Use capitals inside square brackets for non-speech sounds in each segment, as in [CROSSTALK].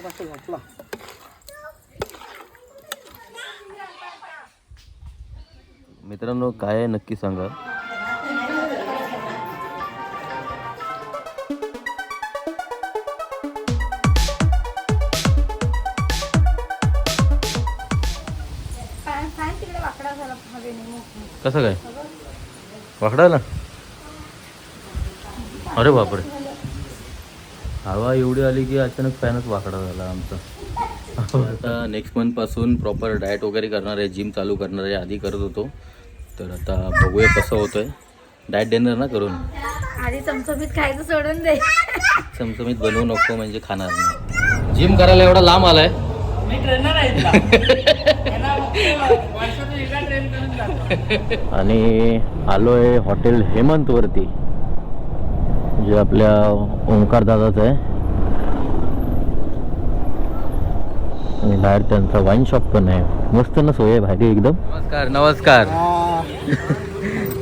झोपला मित्रांनो काय आहे नक्की सांगा. वाकडा. कसं काय? वाकडायला? अरे बापरे. हवा एवढी आली की अचानक फॅनच वाकडा झाला आमचा. आता नेक्स्ट मंथपासून प्रॉपर डाएट वगैरे करणार आहे जिम चालू करणार आहे आधी करत होतो. तर आता बघूया कसं होतंय. डाएट देणार ना करून? आधी चमचमीत खायचं सोडून दे. चमचमीत बनवू नको म्हणजे खाणार नाही. जिम करायला एवढा लांब आलाय. [LAUGHS] आणि आलोय हॉटेल हेमंत वरती जे आपल्या ओंकार दादाचं आहे. आणि बाहेर त्यांचा वाईन शॉप पण आहे. मस्त ना सोय आहे भारी एकदम. नमस्कार नमस्कार.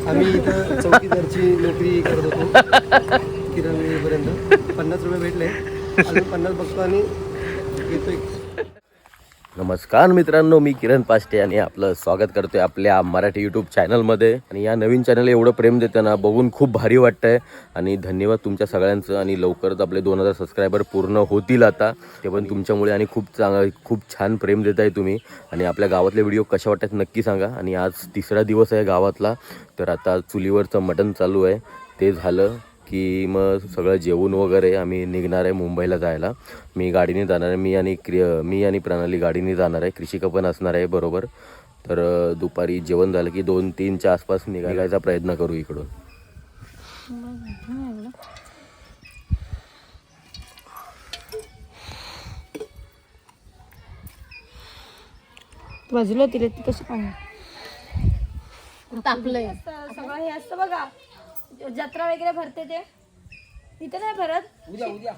आम्ही इथं चौकीदारची नोकरी करत होतो. किरण पन्नास रुपये भेटले. अजून पन्नास बघतो आणि येतोय. नमस्कार मित्रांनो मी किरण पाष्टे आणि आपलं स्वागत करतोय आपल्या मराठी यूट्यूब चॅनलमध्ये आणि या नवीन चॅनल एवढं प्रेम देताना बघून खूप भारी वाटतंय. आणि धन्यवाद तुमच्या सगळ्यांचं. आणि लवकरच आपले दोन हजार सबस्क्रायबर पूर्ण होतील आता. ते पण तुमच्यामुळे आणि खूप चांगलं खूप छान प्रेम देत आहे तुम्ही. आणि आपल्या गावातले व्हिडिओ कशा वाटतात नक्की सांगा. आणि आज तिसरा दिवस आहे गावातला. तर आता चुलीवरचं मटण चालू आहे. ते झालं. की मग सगळं जेवून वगैरे आम्ही निघणार आहे मुंबईला जायला. मी गाडीने जाणार आहे मी आणि क्रि मी आणि प्रणाली गाडीने जाणार आहे. कृषिका पण असणार आहे बरोबर. तर दुपारी जेवण झालं की दोन तीनच्या आसपास निघायचा प्रयत्न करू इकडून. वाजलं तिला ती कशी पाणी तापलंय सगळं हे असतं बघा. जत्रा वगैरे भरते ते? इथे नाही भरत? उद्या उद्या.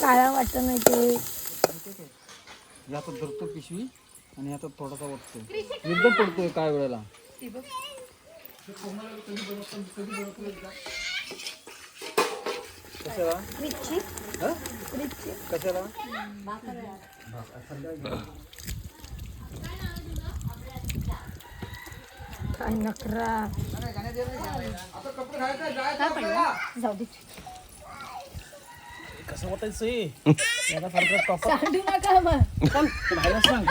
काळा वाटत नाही ते याचा धरतो पिशवी आणि आता थोडासा वाटतो एकदम पडतोय काय वेळेला? कशाला? हा? कशाला? काय नकरा जाऊ दे. कसं वाटायचं [LAUGHS] याला सारखं सांडू नका मग. बाहेर सांग.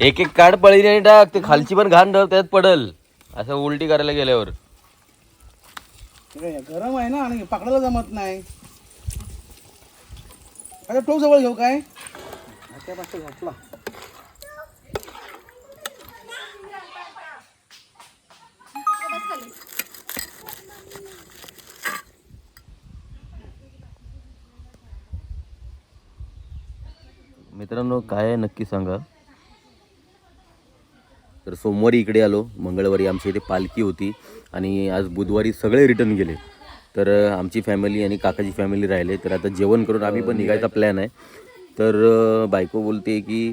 एक एक काढ पळी नाही टाक. ते खालची पण घाण ठेव त्यात पडल. असं उलटी करायला गेल्यावर. गरम आहे ना आणि पकडायला जमत नाही. आता टोक जवळ घेऊ काय? झोपला मित्रांनो काय आहे नक्की सांगा. तर सोमवारी इकडे आलो. मंगळवारी आमच्या इथे पालखी होती आणि आज बुधवारी सगळे रिटर्न गेले. तर आमची फॅमिली आणि काकाची फॅमिली राहिले. तर आता जेवण करून आम्ही पण निघायचा प्लॅन आहे. तर बायको बोलते की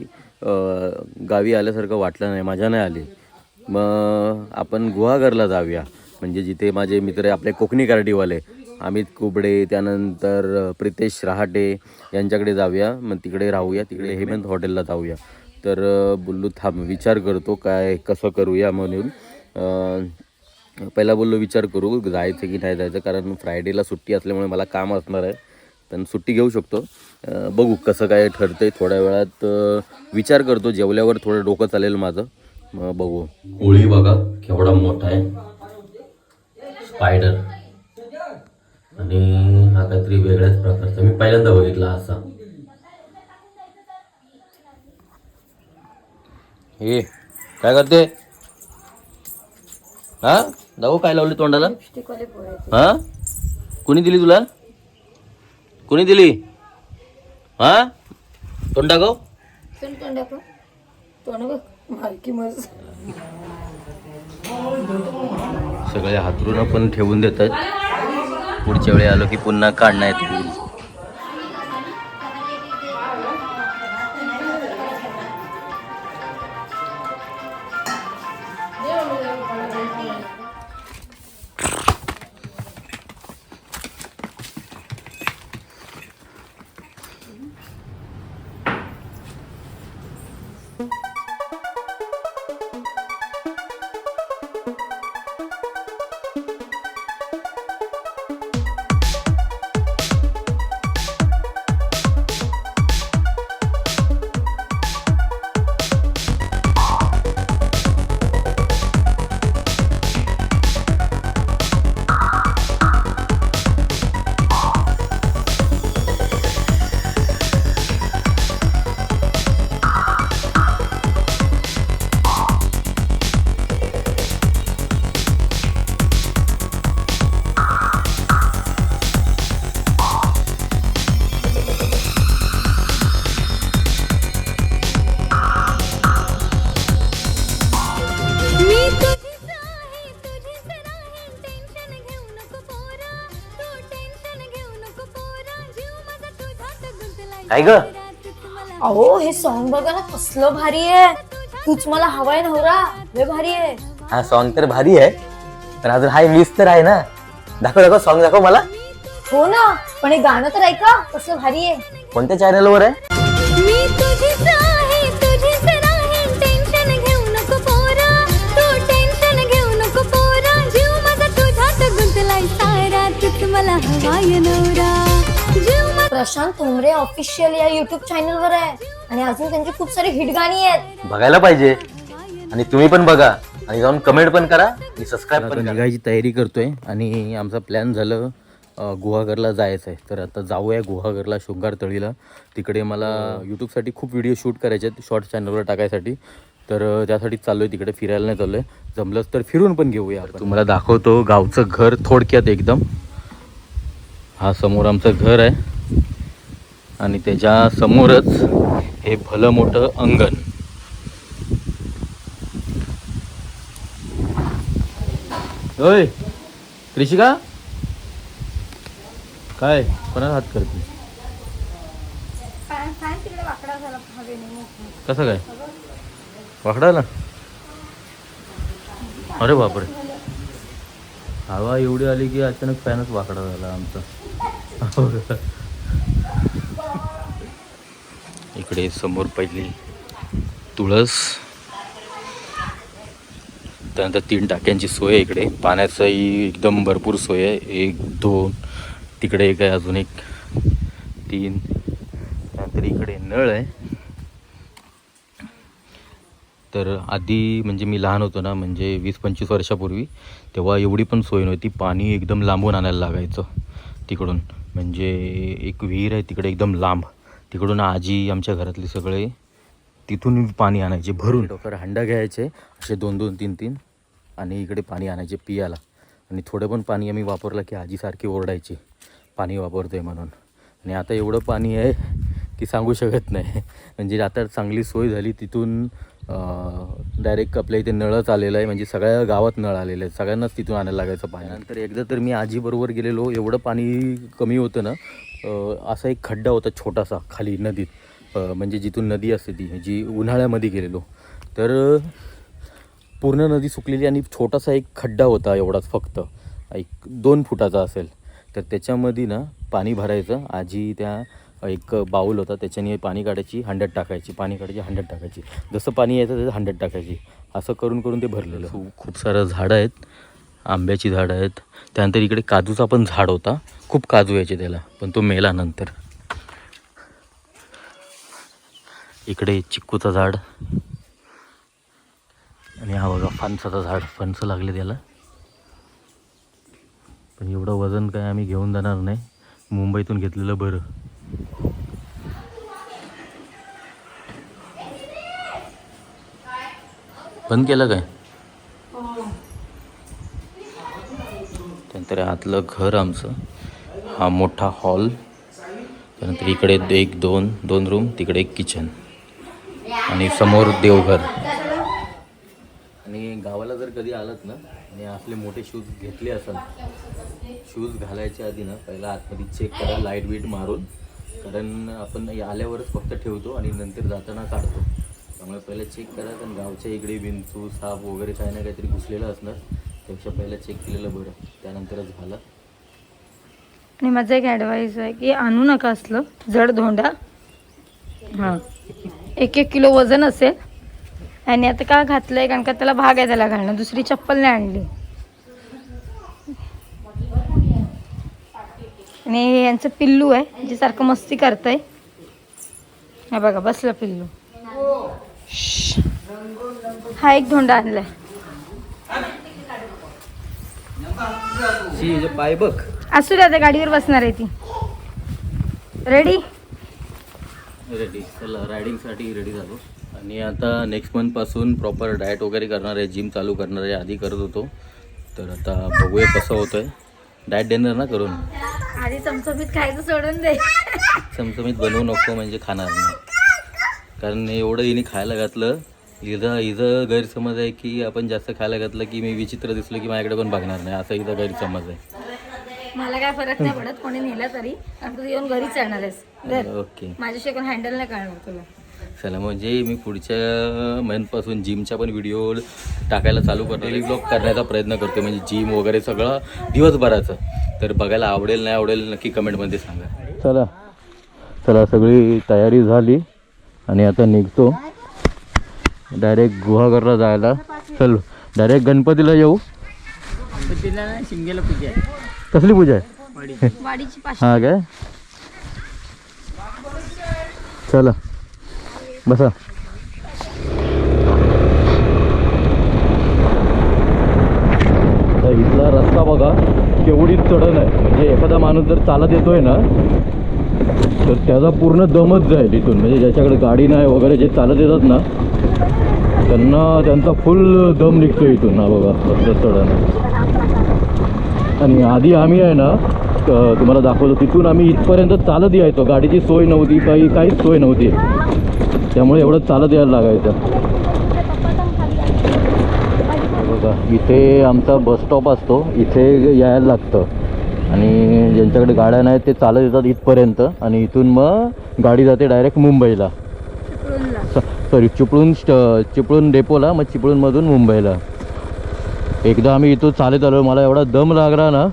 गावी आल्यासारखं वाटलं नाही माझ्या नाही आले. मग आपण गुहागरला जाऊया. म्हणजे जिथे माझे मित्र आहे आपले कोकणी कार्डीवाले. अमित कुबडे त्यानंतर प्रितेश रहाटे यांच्याकडे जाऊया. मग तिकडे राहूया. तिकडे हेमंत हॉटेलला जाऊया. तर बोललो थांब विचार करतो काय कसं करूया म्हणून. पहिला बोललो विचार करू जायचं की नाही जायचं कारण फ्रायडेला सुट्टी असल्यामुळे मला काम असणार आहे. पण सुट्टी घेऊ शकतो. बघू कसं काय ठरतंय थोड्या वेळात विचार करतो. जेवल्यावर थोडं डोकं चालेल माझं. मग बघू. होळी बघा केवढा मोठा आहे. स्पायडर आणि हा काहीतरी वेगळ्याच प्रकारचा. मी पहिल्यांदा बघितला असा. हे काय करते? हा? जाऊ काय लावले तोंडाला? हा? कोणी दिली तुला? कोणी दिली? हा? तोंड दाखव. तोंड मस्त. सगळे हातरून पण ठेवून देत आहेत पुढच्या वेळी आलो की पुन्हा काढणं येतील काय ग? अहो हे सॉन्ग बघा ना कसलं भारी आहे. तूच मला हवाय नवरा लय भारी आहे. हा सॉन्ग तर भारी आहे. पण अजून हाय मिस तर आहे ना. दाखव दाखव सॉन्ग दाखव मला. हो ना पण हे गाणं तर ऐका कसलं भारी आहे. कोणत्या चॅनलवर आहे? मी तुझीच प्रशांत थोमरे ऑफिशियल या युट्यूब चॅनलवर आहे. आणि अजून त्यांची खूप सारी हिट गाणी आहेत. बघायला पाहिजे. आणि तुम्ही पण बघा. आणि जाऊन कमेंट पण करा. आणि सबस्क्राईब पण निघायची तयारी करतोय. आणि आमचा प्लॅन झालं अं, गुहागरला जायचं आहे. तर आता जाऊया गुहागरला शृंगार तळीला. तिकडे मला यूट्यूबसाठी खूप व्हिडिओ शूट करायचे आहेत शॉर्ट चॅनलवर टाकायसाठी. तर अं, त्यासाठी चाललो आहे तिकडे फिरायला नाही चाललो आहे जमलंच तर फिरून पण घेऊया आपण. तुम्हाला दाखवतो गावचं घर थोडक्यात एकदम. हा समोर आमचं घर आहे. आणि त्याच्या समोरच हे भलं मोठं अंगण. ओय कृषिका काय कोणाला हात करते? कसं काय? वाकडाला? अरे बापरे. हवा एवढी आली की अचानक फॅनच वाकडा झाला आमचा. [LAUGHS] इकडे समोर पहिली तुळस. त्यानंतर तीन टाक्यांची सोय आहे इकडे. पाण्याचाही एकदम भरपूर सोय आहे. एक दोन तिकडे एक आहे अजून एक तीन. त्यानंतर इकडे नळ आहे. तर आधी म्हणजे मी लहान होतो ना म्हणजे वीस पंचवीस वर्षापूर्वी तेव्हा एवढी पण सोय नव्हती. पाणी एकदम लांबून आणायला लागायचं तिकडून. म्हणजे एक विहीर आहे तिकडे एकदम लांब. तिकडून आजी आमच्या घरातले सगळे तिथून पाणी आणायचे भरून. डोकर हंडा घ्यायचे असे दोन दोन तीन तीन आणि इकडे पाणी आणायचे पियाला. आणि थोडं पण पाणी आम्ही वापरलं की आजीसारखी ओरडायची पाणी वापरतोय म्हणून. आणि आता एवढं पाणी आहे की सांगू शकत नाही. म्हणजे आता चांगली सोय झाली तिथून डायरेक्ट आपल्या इथे नळच आलेलं आहे. म्हणजे सगळ्या गावात नळ आलेलं आहे सगळ्यांनाच तिथून आणायला लागायचं पाणी नंतर एकदा तर मी आजीबरोबर गेलेलो. एवढं पाणी कमी होतं ना असा एक खड्डा होता छोटासा खाली नदीत. म्हणजे जिथून नदी असते ती जी उन्हाळ्यामध्ये गेलेलो. तर पूर्ण नदी सुकलेली आणि छोटासा एक खड्डा होता एवढाच फक्त. एक दोन फुटाचा असेल. तर त्याच्यामध्ये ना पाणी भरायचं. आजी त्या एक बाऊल होता त्याच्याने पाणी काढायची हंड्यात टाकायची. पाणी काढायची हंड्यात टाकायची. जसं पाणी यायचं त्याचं हंड्यात टाकायची. असं करून करून ते भरलेलं. खूप खूप सारं झाडं आहेत. आंब्याची झाडं आहेत. त्यानंतर इकडे काजूचा पण झाड होता. खूप काजू यायचे त्याला पण तो मेला नंतर. इकडे चिक्कूचं झाड. आणि हा बघा फणसाचं झाड. फणसं लागले त्याला. पण एवढं वजन काय आम्ही घेऊन जाणार नाही. मुंबईतून घेतलेलं बरं. बंद केलं काय? त्यानंतर आतलं घर आमचं. हा मोठा हॉल. त्यानंतर इकडे एक दोन दोन रूम तिकडे एक किचन. आणि समोर देवघर. आणि गावाला जर कधी आलात ना आणि आपले मोठे शूज घेतले असाल शूज घालायच्या आधी ना पहिला आतमध्ये चेक करा लाइट बीट मारून. कारण आपण आल्यावरच फक्त ठेवतो आणि नंतर जाताना काढतो. त्यामुळे पहिलं चेक करा कारण गावच्या इकडे विंचू साप वगैरे काही ना काहीतरी घुसलेलं असणार. त्यापेक्षा पहिलं चेक केलेलं बरं. त्यानंतरच घाला. आणि माझं एक ॲडवाईस आहे की आणू नका असलं जड धोंडा. हां. एक एक किलो वजन असेल. आणि आता का घातलं आहे कारण का त्याला भाग आहे त्याला घालणं. दुसरी चप्पल नाही आणली. आणि हे यांचं पिल्लू आहे जे सारखं मस्ती करतंय. हा बघा बसलं पिल्लू. हा एक धोंडा आणलाय. पाय बघ. असू द्या त्या गाडीवर बसणार आहे ती. रेडी रेडी चला रायडिंगसाठी रेडी झालो. आणि आता नेक्स्ट मंथपासून प्रॉपर डाएट वगैरे करणार आहे जिम चालू करणार आहे आधी करत होतो. तर आता बघूया कसं होतं आहे डाएट देणार ना करून? आधी चमचमीत खायचं सोडून दे. चमचमीत बनवू नको म्हणजे खाणार नाही. कारण एवढं हिने खायला घातलं हिचा हिचं गैरसमज आहे की आपण जास्त खायला घातलं की मी विचित्र दिसलो की माझ्याकडे पण बघणार नाही. असा हिचा गैरसमज आहे. मला काय फरक नाही पडत कोणी नेला तरी. कारण तू येऊन घरीच येणार आहेस. घर ओके. माझ्याशिवाय कोण हँडल नाही करणार तुला. चला म्हणजे मी पुढच्या महिन्यापासून जिमच्या पण व्हिडिओ टाकायला चालू करतो डेली ब्लॉग करण्याचा प्रयत्न करतो म्हणजे जिम वगैरे सगळं दिवसभराचं. तर बघायला आवडेल नाही आवडेल नक्की कमेंटमध्ये सांगा. चला. चला सगळी तयारी झाली. आणि आता निघतो. डायरेक्ट गुहागरला जायला. चल डायरेक्ट गणपतीला येऊ. शिमग्याला पूजा आहे कसली पूजा आहे? हा काय? चला. बसा. तर इथला रस्ता बघा केवढी चढण आहे. म्हणजे एखादा माणूस जर चालत येतोय ना तर त्याचा पूर्ण दमच जाईल इथून. म्हणजे ज्याच्याकडे गाडी नाही वगैरे जे चालत येतात ना त्यांना त्यांचा फुल दम निघतो इथून. हा बघा रस्ता चढण. आणि आधी आम्ही आहे ना तुम्हाला दाखवतो तिथून आम्ही इथपर्यंत चालत यायचो. गाडीची सोय नव्हती काही काहीच सोय नव्हती. त्यामुळे एवढं चालत यायला लागायचं. बघा इथे आमचा बस स्टॉप असतो. इथे यायला लागतं. आणि ज्यांच्याकडे गाड्या नाहीत ते चालत येतात इथपर्यंत. आणि इथून मग गाडी जाते डायरेक्ट मुंबईला. सॉरी चिपळूण स्ट- चिपळूण डेपोला मग चिपळूणमधून मुंबईला. एकदा आम्ही इथून चालत आलो मला एवढा दम लागला ना.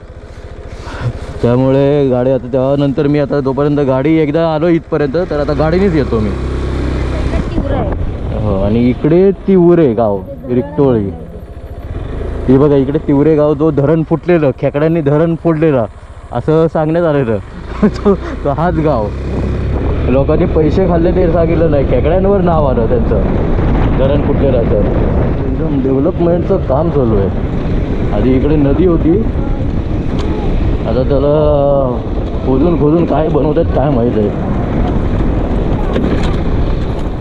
त्यामुळे गाडी आता त्यानंतर मी आता तोपर्यंत गाडी एकदा आलो इथपर्यंत तर आता गाडीनेच येतो मी. हो आणि इकडे तिवरे गाव रिक्टोळी हे बघा इकडे तिवरे गाव जो धरण फुटलेलं खेकड्यांनी धरण फोडलेलं असं सांगण्यात आलेलं. तो तो हाच गाव. लोकांनी पैसे खाल्ले ते सांगितलं नाही खेकड्यांवर नाव आलं त्यांचं. धरण कुठले राहतात? एकदम डेव्हलपमेंटचं काम चालू आहे. आधी इकडे नदी होती. आता त्याला खोदून खोदून काय बनवतात काय माहीत आहे.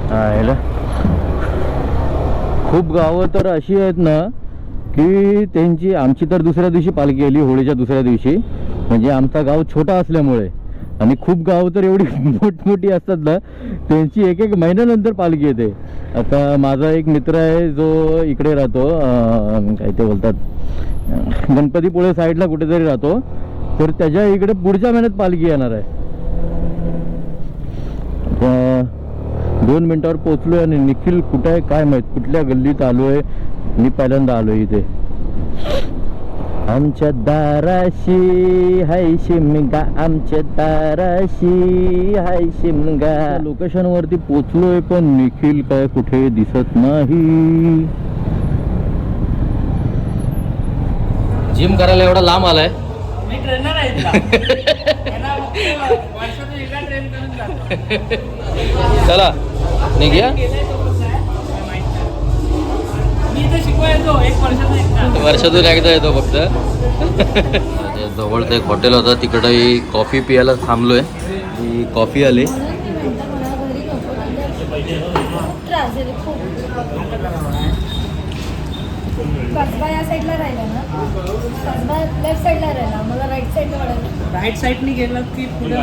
हा ह्याला खूप गावं तर अशी आहेत ना की त्यांची आमची तर दुसऱ्या दिवशी पालखी आली होळीच्या दुसऱ्या दिवशी. म्हणजे आमचा गाव छोटा असल्यामुळे. आणि खूप गाव तर एवढी [LAUGHS] मोठमोठी असतात ना त्यांची एक एक महिन्यानंतर पालखी येते. आता माझा एक मित्र आहे जो इकडे राहतो काय ते बोलतात गणपतीपुळे साईडला कुठेतरी राहतो तर त्याच्या इकडे पुढच्या महिन्यात पालखी येणार आहे. दोन मिनिटावर पोचलोय आणि निखिल कुठं आहे काय माहीत कुठल्या गल्लीत आलोय मी पहिल्यांदा आलोय इथे. आमच्या दाराशी हाय शिमगा. आमच्या दाराशी हाय शिमगा. लोकेशन वरती पोचलोय पण निखिल काय कुठे दिसत नाही. जिम करायला एवढा लांब आलाय. मी ट्रेनर आहे चला निघूया. वर्षातून एकदा वर्षातून एकदा येतो फक्त. [LAUGHS] जवळचं एक हॉटेल होतं तिकडे कॉफी प्यायला थांबलोय. ही कॉफी आली. कसबा या साईडला राहिला ना? कसबा लेफ्ट साईडला राहिला मला राईट साईडला राईट साईडनी गेलं की पुढे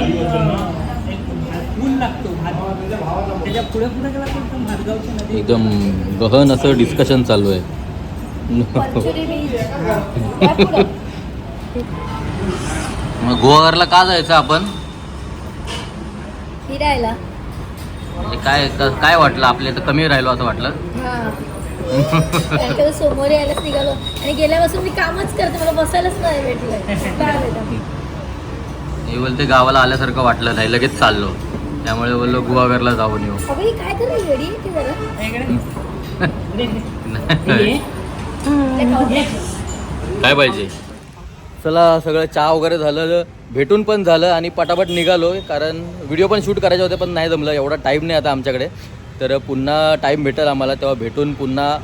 ऊन लागतो भात. त्याच्या पुढे पुढे गेला की एकदम भातगावची नदी. एकदम गहन असं डिस्कशन चालू आहे. [LAUGHS] मग गोवाघरला का जायचं आपण? फिरायला. म्हणजे काय काय वाटलं? आपल्या तर कमी राहिलो असं वाटलं. हा. समोर यायलाच निघालो. आणि गेल्यापासून मी कामच करते. मला बसायलाच नाही भेटलंय काय हे बोलते गावाला आल्यासारखं वाटलं नाही. लगेच चाललो. त्यामुळे बोललो गुहागरला जाऊन येऊ. ही काय पाहिजे? चला सगळं चहा वगैरे झालं भेटून पण झालं आणि पटापट निघालो कारण व्हिडिओ पण शूट करायचे होते पण नाही जमलं. एवढा टाईम नाही आता आमच्याकडे. तर पुन्हा टाईम भेटेल आम्हाला तेव्हा भेटून पुन्हा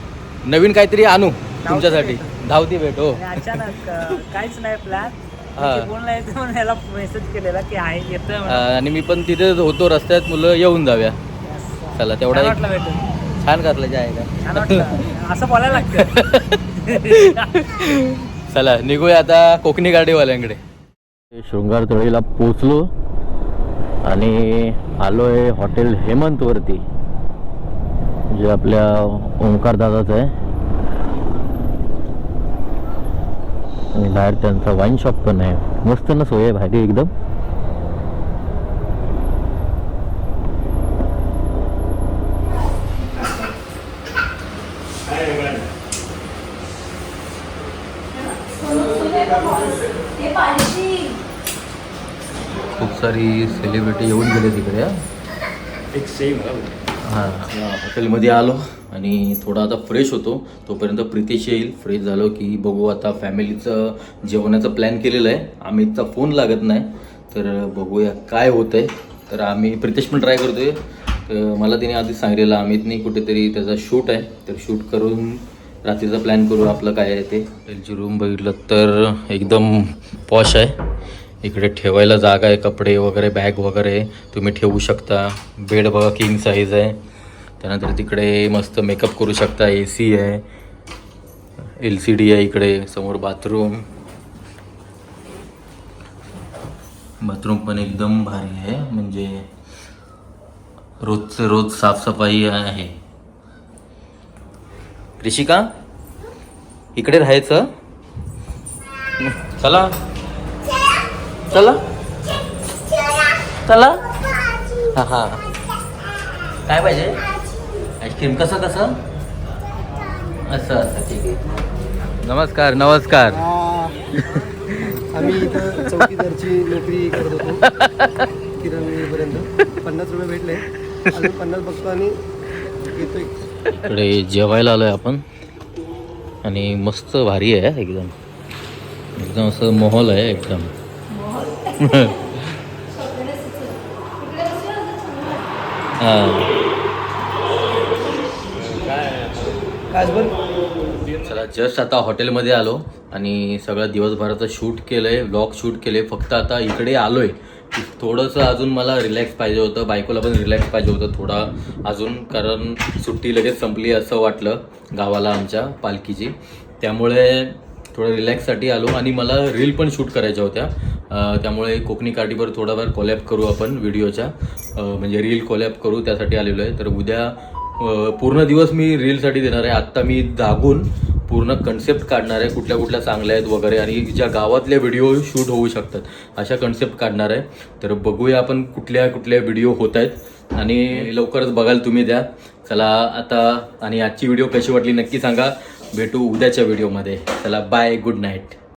नवीन काहीतरी आणू तुमच्यासाठी. धावती भेट हो. आणि अचानक अं, काहीच नाही प्लॅन हा. बोलणं येतं म्हणून याला मेसेज केलेला की आहे येतोय अं, म्हणून. आणि मी पण तिथेच होतो रस्त्यात मुलं येऊन जाऊया. चला तेवढा छान एक वाटलं भेटून. छान घातलं जे आहे छान का वाटलं. असं बोलायला लागतं. [LAUGHS] चला निघूया आता कोकणी गाडीवाल्यांकडे. शृंगार तळीला पोचलो आणि आलोय हॉटेल हेमंतवरती जे आपल्या ओंकार दादाचं आहे. आणि बाहेर त्यांचा वाईन शॉप पण आहे. मस्त ना सोय आहे भारी एकदम. खूप सारी सेलिब्रिटी येऊन गेले तिकडे हा. हाँ. हॉटेलमध्ये आलो. आणि थोडा आता फ्रेश होतो. तोपर्यंत प्रितेश येईल. फ्रेश झालो की बघू आता फॅमिलीचं जेवणाचं प्लॅन केलेलं आहे. अमितचा फोन लागत नाही. तर बघूया काय होतं आहे तर आम्ही प्रितेश पण ट्राय करतोय. तर मला तिने आधीच सांगितलेलं अमितने कुठेतरी त्याचा शूट आहे. तर शूट करून रात्रीचा प्लॅन करू आपलं काय आहे ते. हॉटेलची रूम बघितलं तर एकदम पॉश आहे. इकडे ठेवायला जागा आहे कपडे वगैरे बॅग वगैरे. तुम्ही ठेवू शकता. बेड बघा किंग साईज आहे. त्यानंतर तिकडे मस्त मेकअप करू शकता ए सी आहे एल सी डी आहे इकडे समोर बाथरूम. बाथरूम पण एकदम भारी आहे म्हणजे रोजचं रोज साफसफाई आहे. ऋषिका इकडे राहायचं? चला. चला. चला. हा हा. काय पाहिजे? आईस्क्रीम कसं कसं? असं असं ठीक आहे. नमस्कार नमस्कार. आम्ही इथं चौकीदारची नोकरी करत होतो किरण पन्नास रुपये भेटले. अजून पन्नास बघतो आणि येतोय. इकडे जेवायला आलोय आपण. आणि मस्त भारी आहे एकदम. एकदम असं मोहल आहे एकदम. [LAUGHS] हां. चला जस्ट आता हॉटेलमध्ये आलो आणि सगळं दिवसभराचं शूट केलं आहे ब्लॉग शूट केले फक्त आता इकडे आलो आहे थोडंसं अजून मला रिलॅक्स पाहिजे होतं बायकोला पण रिलॅक्स पाहिजे होतं थोडा. अजून कारण सुट्टी लगेच संपली असं वाटलं गावाला आमच्या पालखीची. त्यामुळे थोडं रिलॅक्ससाठी आलो आणि मला रील पण शूट करायच्या होत्या. त्यामुळे कोकणी काठीवर थोडाफार कोलॅप करू आपण व्हिडिओच्या म्हणजे रील कोलॅप करू त्यासाठी आलेलो आहे. तर उद्या पूर्ण दिवस मी रीलसाठी देणार आहे. आत्ता मी जागून पूर्ण कन्सेप्ट काढणार आहे. कुठल्या कुठल्या चांगल्या आहेत वगैरे आणि ज्या गावातले व्हिडिओ शूट होऊ शकतात अशा कन्सेप्ट काढणार आहे. तर बघूया आपण कुठल्या कुठल्या व्हिडिओ होत आहेत. आणि लवकरच बघाल तुम्ही द्या. चला आता आणि आजची व्हिडिओ कशी वाटली नक्की सांगा. भेटू उद्याच्या व्हिडिओमध्ये चला बाय गुड नाईट